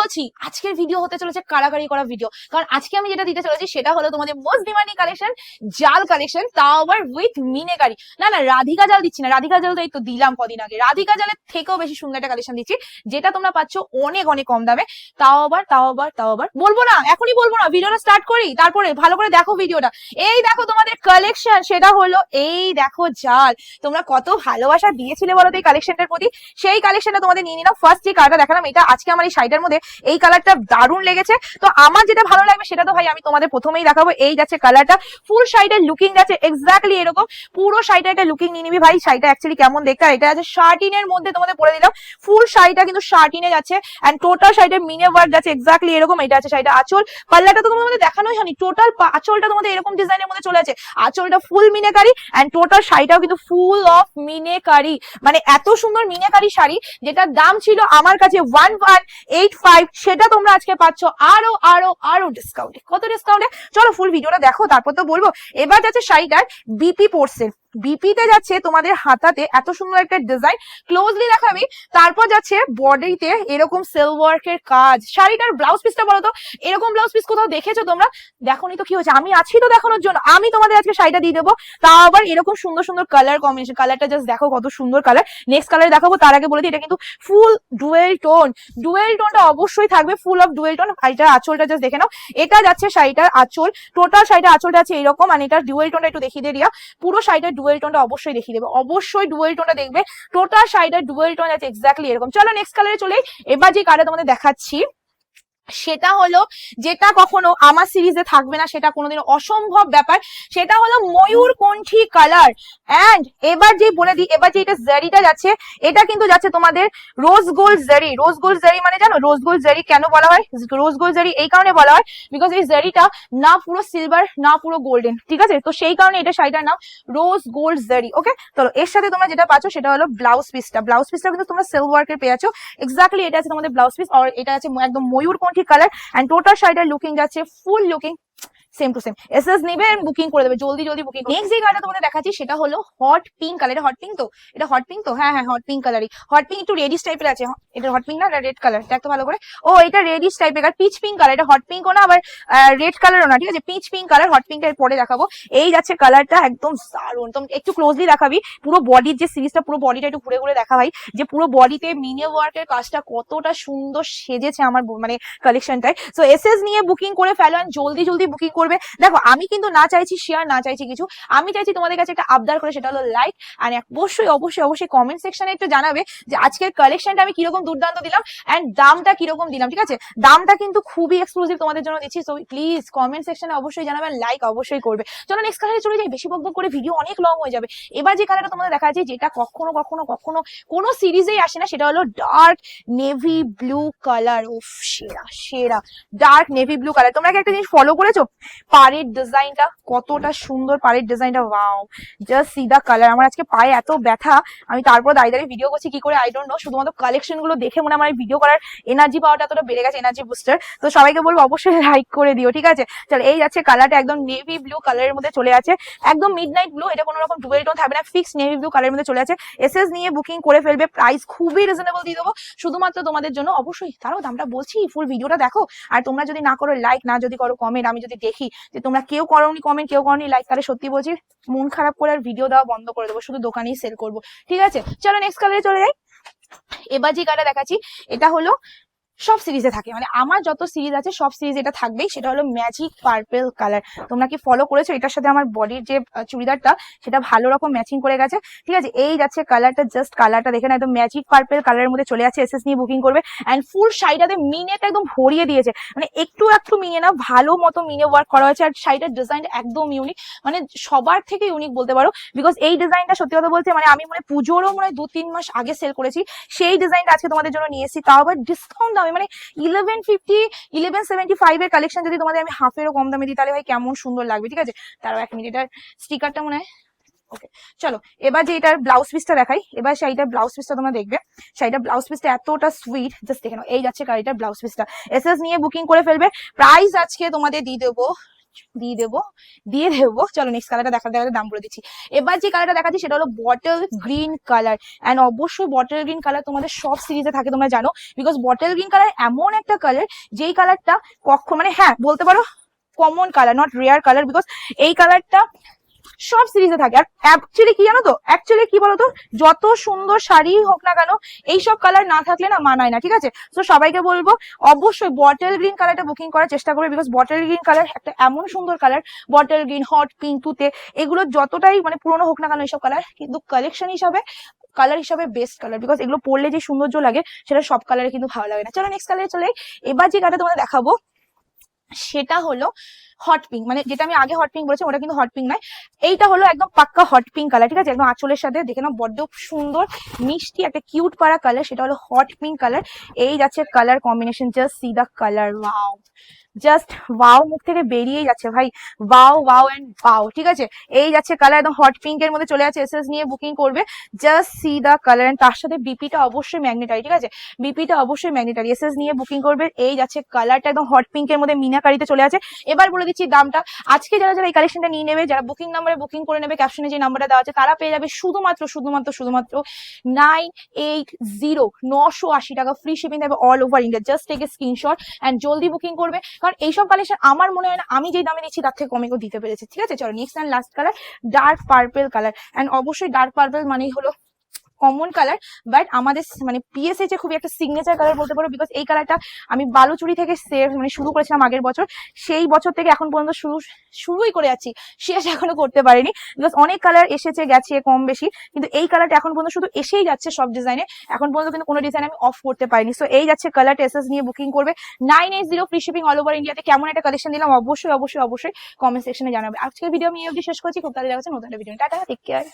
বলছি আজকের ভিডিও হতে চলেছে কারাকারি করা ভিডিও কারণ আজকে আমি যেটা দিতে চলেছি, সেটা হলো তোমাদের মোস্ট ডিমান্ডিং কালেকশন জাল কালেকশন তাও আবার উইথ মিনেকারি না না, রাধিকা জাল দিচ্ছি না। রাধিকা জাল তো এই তো দিলাম কদিন আগে। রাধিকা জালের থেকেও বেশি সুন্দর একটা কালেকশন দিচ্ছি, যেটা তোমরা পাচ্ছ অনেক অনেক কম দামে। তাও আবার তাও আবার তাও আবার। বলব না, এখনই বলব না ভিডিওটা স্টার্ট করি, তারপরে ভালো করে দেখো ভিডিওটা এই দেখো তোমাদের কালেকশন সেটা হলো এই দেখো জাল। তোমরা কত ভালোবাসা দিয়েছিলে বলো তো এই কালেকশনটার প্রতি? সেই কালেকশনটা তোমাদের নিয়ে নিলাম। ফার্স্ট যে কালারটা দেখালাম, এটা আজকে আমার এই শাড়িটার মধ্যে এই কালারটা দারুণ লেগেছে। তো আমার যেটা ভালো লাগবে সেটা তো ভাই আমি তোমাদের প্রথমেই দেখাবো। এই যাচ্ছে কালারটা ফুল শাড়িটার লুকিং যাচ্ছে এক্স্যাক্টলি এরকম। পুরো শাড়িটা একটা লুকিং নিয়ে নিবি ভাই। শাড়িটা অ্যাকচুয়ালি কেমন দেখতে? আর এটা আছে শার্টিনের মধ্যে তোমাদের পরে দিলাম। ফুল শাড়িটা কিন্তু শার্টিনে যাচ্ছে। এন্ড টোটাল শাড়িটার মিনে ওয়ার্ক যাচ্ছে এক্স্যাক্টলি এরকম। এটা আছে শাড়িটা আঁচল। পাল্লাটা তো তোমাদের দেখানোই হয়নি। টোটাল আঁচলটা তোমাদের এরকম ডিজাইনের মধ্যে চলে আছে। আঁচলটা ফুল মিনেকারি। এন্ড টোটাল শাড়িটাও কিন্তু ফুল অফ মিনেকারি। মানে এত সুন্দর মিনেকারি শাড়ি, যেটার দাম ছিল আমার কাছে ওয়ান ওয়ান এইট ফাইভ সেটা তোমরা আজকে পাচ্ছ আরও আরও আরও ডিসকাউন্টে কত ডিসকাউন্টে চলো ফুল ভিডিওটা দেখো, তারপর তো বলব। এবার যাচ্ছে শাড়িটার বিপি পোর্সেল বিপিতে যাচ্ছে তোমাদের হাতাতে, এত সুন্দর একটা ডিজাইন ক্লোজলি দেখাবি তারপর যাচ্ছে বডিতে এরকম সেলওয়ার্কের কাজ। শাড়িটার ব্লাউজ পিসটা বলো তো, এরকম ব্লাউজ পিস কোথাও দেখেছ তোমরা? দেখোনি তো কি হচ্ছে আমি আছি তো দেখানোর জন্য, আমি তোমাদের আজকে শাড়িটা দিয়ে দেবো। তাও আবার এরকম সুন্দর সুন্দর কালার কম্বিনেশন কালারটা জাস্ট দেখো কত সুন্দর কালার নেক্সট কালার দেখাবো, তার আগে বলে দিই, এটা কিন্তু ফুল ডুয়েল টোন ডুয়েল টোনটা অবশ্যই থাকবে ফুল অফ ডুয়েল টোন এটার আঁচলটা জাস্ট দেখে নাও। এটা যাচ্ছে শাড়িটার আঁচল টোটাল শাড়িটার আঁচলটা আছে এরকম, আর এটা ডুয়েল টোনটা একটু দেখিয়ে দিয়ে পুরো শাড়িটার ডুয়েল টোনটা অবশ্যই দেখিয়ে দেবে। অবশ্যই ডুয়েল টোনটা দেখবে। টোটাল শাড়িটার ডুয়েল টোন আছে এক্স্যাক্টলি এরকম। চলো নেক্সট কালারে চলে এবার যে কালার তোমাদের দেখাচ্ছি সেটা হলো যেটা কখনো আমার সিরিজে থাকবে না, সেটা কোনোদিন অসম্ভব ব্যাপার। সেটা হলো ময়ূর কণ্ঠী কালার এন্ড এবার যে বলে দিই, এবার যে এটা জারিটা যাচ্ছে, এটা কিন্তু যাচ্ছে তোমাদের রোজ গোল্ড জারি রোজ গোল্ড জারি মানে জানো? রোজ গোল্ড জারি কেন বলা হয়? রোজ গোল্ড জারি এই কারণে বলা হয় বিকজ এই জারিটা না পুরো সিলভার না পুরো গোল্ডেন ঠিক আছে? তো সেই কারণে এটা শাড়িটার নাম রোজ গোল্ড জারি ওকে তো এর সাথে তোমরা যেটা পাচ্ছ সেটা হলো ব্লাউজ পিসটা ব্লাউজ পিসটা কিন্তু তোমরা সেল ওয়ার্কের পেয়ে আছো এক্স্যাক্টলি এটা আছে তোমাদের ব্লাউজ পিস আর এটা আছে একদম ময়ূর কণ্ঠী কালার এন্ড টোটাল শাড়িটা লুকিং যাচ্ছে full looking same to same SS নিবে বুকিং করে দেবে, জলদি জলদি বুকিং নেক্সট যে কালারটা তোমাদের দেখাচ্ছি, সেটা হলো hot pink colour hot pink তো? এটা হট পিঙ্ক তো? হ্যাঁ হ্যাঁ হট পিঙ্ক কালারই হট পিঙ্ক একটু রেডিশ টাইপের আছে। এটা হট পিঙ্ক না রেড কালার দেখ তো ভালো করে। ও, এটা রেডিশ টাইপের আর পিচ পিঙ্ক কালার এটা হট পিঙ্কও না, আবার রেড কালারও না, ঠিক আছে? Peach pink colour hot pink এর পরে দেখাবো। এই যাচ্ছে কালারটা একদম দারুণ। তুমি একটু ক্লোজলি দেখাবি। পুরো বডির যে সিরিজটা পুরো বডিটা একটু ঘুরে ঘুরে দেখা ভাই, যে পুরো বডিতে মিনে ওয়ার্কের কাজটা কতটা সুন্দর সেজেছে আমার মানে কালেকশনটায় সো এসএস নিয়ে বুকিং করে ফেলো জলদি জলদি বুকিং করবে। দেখো, আমি কিন্তু না চাইছি শেয়ার না চাইছি কিছু। আমি চাইছি তোমাদের কাছে একটা আবদার করে, সেটা হলো লাইক আর অবশ্যই অবশ্যই অবশ্যই কমেন্ট সেকশনে একটু জানাবে যে আজকের কালেকশনটা আমি কীরকম দুর্দান্ত দিলাম এন্ড দামটা কীরকম দিলাম, ঠিক আছে? দামটা কিন্তু খুবই এক্সক্লুসিভ তোমাদের জন্য দিচ্ছি সো প্লিজ কমেন্ট সেকশনে অবশ্যই জানাবে লাইক অবশ্যই করবে। চলো নেক্সট কালারে চলে যাই, বেশি বক করে ভিডিও অনেক লং হয়ে যাবে। এবার যে কালারটা তোমাদের দেখা যাচ্ছে, যেটা কখনো কখনো কখনো কোনো সিরিজেই আসে না, সেটা হলো ডার্ক নেভি ব্লু কালার ও সেরা সেরা ডার্ক নেভি ব্লু কালার তোমরা কি একটা জিনিস ফলো করেছ? পাড়ের ডিজাইনটা কতটা সুন্দর, পাড়ের ডিজাইনটা wow just see the colour আমার আজকে পায়ে এত ব্যথা, আমি তারপর দাঁড়িয়ে দাঁড়িয়ে ভিডিও করছি, কি করে? আই ডোন্ট নো শুধুমাত্র কালেকশনগুলো দেখে মনে আমার ভিডিও করার এনার্জি পাওয়াটা এতটা বেড়ে গেছে এনার্জি বুস্টার তো সবাইকে বলব অবশ্যই লাইক করে দিও, ঠিক আছে? চল, এই যাচ্ছে কালারটা একদম নেভি ব্লু কালারের মধ্যে চলে আছে। একদম মিড নাইট ব্লু এটা কোনো রকম ডুয়েল টোন থাকবে না ফিক্স নেভি ব্লু কালারের মধ্যে চলে আছে। এসএস নিয়ে বুকিং করে ফেলবে প্রাইস খুবই রিজনেবল দিয়ে দেবো। শুধুমাত্র তোমাদের জন্য অবশ্যই তারাও দামটা বলছি ফুল ভিডিওটা দেখো। আর তোমরা যদি না করো লাইক না যদি করো কমেন্ট আমি যদি দেখি যে তোমরা কেউ করোনি কমেন্ট কেউ করোনি লাইক তাহলে সত্যি বলছি, মন খারাপ করে আর ভিডিও দেওয়া বন্ধ করে দেবো, শুধু দোকানেই সেল করব। ঠিক আছে? চলো নেক্সট কালারে চলে যাই। এবার যে কালার দেখাচ্ছি, এটা হলো সব সিরিজে থাকে। মানে আমার যত সিরিজ আছে, সব সিরিজ এটা থাকবেই। সেটা হলো ম্যাজিক পার্পেল কালার তোমরা কি ফলো করেছ? এটার সাথে আমার বডির যে চুড়িদারটা, সেটা ভালো রকম ম্যাচিং করে গেছে। ঠিক আছে? এই যাচ্ছে কালারটা জাস্ট কালারটা দেখে না একদম ম্যাজিক পার্পেল কালারের মধ্যে চলে যাচ্ছে। এসএস নিয়ে বুকিং করবে। অ্যান্ড ফুল শাড়িটাতে মিনেটা একদম ভরিয়ে দিয়েছে। মানে একটু একটু মিনে না, ভালো মতো মিনে ওয়ার্ক করা হয়েছে। আর শাড়িটার ডিজাইনটা একদম ইউনিক মানে সবার থেকে ইউনিক বলতে পারো। বিকজ এই ডিজাইনটা সত্যি কথা বলতে মানে আমি মানে পুজোরও মনে হয় দু তিন মাস আগে সেল করেছি। সেই ডিজাইনটা আজকে তোমাদের জন্য নিয়ে এসেছি। তাও আবার ডিসকাউন্ট দামে মানে eleven fifty eleven seventy five এর কালেকশন যদি তোমাদের আমি হাফেরও কম দামে দিই, তাহলে ভাই কেমন সুন্দর লাগবে, ঠিক আছে? তারও এক মিনিট এটার স্টিকারটা মনে হয় ওকে চলো, এবার যে এটার ব্লাউজ পিসটা দেখাই, এবার শাড়িটার ব্লাউজ পিসটা তোমরা দেখবে শাড়িটার ব্লাউজ পিসটা এতটা সুইট জাস্ট দেখে এই যাচ্ছে শাড়িটার ব্লাউজ পিসটা এসএস নিয়ে বুকিং করে ফেলবে প্রাইস আজকে তোমাদের দিয়ে দেবো দিয়ে দেবো দিয়ে দেবো। চলো নেক্সট কালারটা দেখাতে দেখাতে দাম বলে দিচ্ছি। এবার যে কালারটা দেখাচ্ছি সেটা হলো বটল গ্রিন কালার অ্যান্ড অবশ্যই বটল গ্রিন কালার তোমাদের সব সিরিজে থাকে, তোমরা জানো। বিকজ বটল গ্রিন কালার এমন একটা কালার যেই কালারটা কখন মানে হ্যাঁ বলতে পারো common colour not rare colour because এই কালারটা সব সিরিজে থাকে। আর অ্যাকচুয়ালি কি জানো তো? অ্যাকচুয়ালি কি বলতো? যত সুন্দর শাড়ি হোক না কেন, এইসব কালার না থাকলে না মানায় না, ঠিক আছে? তো সবাইকে বলব, অবশ্যই বটল গ্রিন কালারটা বুকিং করার চেষ্টা করবে বিকজ বটল গ্রিন কালার একটা এমন সুন্দর colour bottle green hot pink তুতে এগুলো যতটাই মানে পুরনো হোক না কেন এইসব কালার কিন্তু কালেকশন হিসাবে কালার হিসাবে বেস্ট কালার বিকজ এগুলো পরলে যে সৌন্দর্য লাগে, সেটা সব কালারে কিন্তু ভালো লাগে না। চলো নেক্সট কালারে চলে এবার যে কালারটা তোমাদের দেখাবো সেটা হলো হট পিঙ্ক মানে যেটা আমি আগে হট পিঙ্ক বলেছি, ওটা কিন্তু হট পিঙ্ক নয়। এইটা হলো একদম পাক্কা হট পিঙ্ক কালার ঠিক আছে? একদম আঁচলের সাথে দেখে নাও, বড্ড সুন্দর, মিষ্টি, একটা কিউট পাড়া কালার সেটা হলো হট পিঙ্ক কালার এই যাচ্ছে colour combination just see the colour wow just wow মুখ থেকে বেরিয়ে যাচ্ছে, ভাই। ওয়াও ওয়াও এন্ড ওয়াও ঠিক আছে? এই যাচ্ছে কালার একদম হট পিঙ্ক এর মধ্যে চলে যাচ্ছে এসএস নিয়ে বুকিং করবে। Just see the colour and তার সাথে বিপিটা অবশ্যই ম্যাগনেটারি ঠিক আছে? বিপিটা অবশ্যই ম্যাগনেটারি এসএস নিয়ে বুকিং করবে। এই যাচ্ছে কালারটা একদম হট পিঙ্ক এর মধ্যে মিনাকারিতে চলে আছে। এবার বলে দিচ্ছি দামটা। আজকে যারা যারা এই কালেকশনটা নিয়ে নেবে, যারা বুকিং নাম্বারে বুকিং করে নেবে ক্যাপশনে যে নাম্বারটা দেওয়া আছে, তারা পেয়ে যাবে শুধুমাত্র শুধুমাত্র শুধুমাত্র নাইন এইট জিরো নশো আশি টাকা। ফ্রি শিপিং দেবে all over India just take a screenshot and জলদি বুকিং করবে। কারণ এইসব কালেকশন আমার মনে হয় না, আমি যেই দামে দিচ্ছি তার থেকে কমেও দিতে পেরেছি। ঠিক আছে? চলো next and last colour dark purple colour and অবশ্যই ডার্ক পার্পেল মানেই হলো কমন কালার বাট আমাদের মানে পিএসএইচ এ খুবই একটা সিগনেচার কালার বলতে পারো বিকজ এই কালারটা আমি বালুচুরি থেকে সেভ মানে শুরু করেছিলাম আগের বছর, সেই বছর থেকে এখন পর্যন্ত শুরু, শুরুই করে যাচ্ছি শেষ এখনও করতে পারিনি বিকজ অনেক কালার এসেছে, গেছে কম বেশি, কিন্তু এই কালারটা এখন পর্যন্ত শুধু এসেই যাচ্ছে সব ডিজাইনে এখন পর্যন্ত কিন্তু কোনো ডিজাইন আমি অফ করতে পারিনি সো এই যাচ্ছে কালার টেসেস নিয়ে বুকিং করবে nine eight zero free shipping all over ইন্ডিয়াতে কেমন একটা কালেকশন দিলাম, অবশ্যই অবশ্যই অবশ্যই কমেন্ট সেকশনে জানাবে, আজকের ভিডিও আমি এই অবধি শেষ করছি, খুব তাড়াতাড়ি দেখা হচ্ছে নতুন ভিডিও টাটা টেক কেয়ার